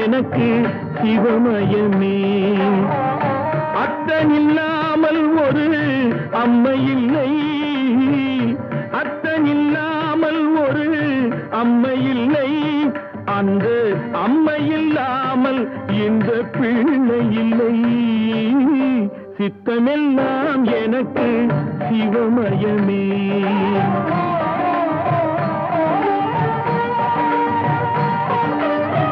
எனக்கு சிவமயமே. அத்தன் இல்லாமல் ஒரு அம்மை இல்லை அத்தனில்லாமல் ஒரு அம்மை இல்லை அந்த அம்மை இல்லாமல் இந்த பிள்ளை இல்லை சித்தமெல்லாம் எனக்கு சிவமயமே.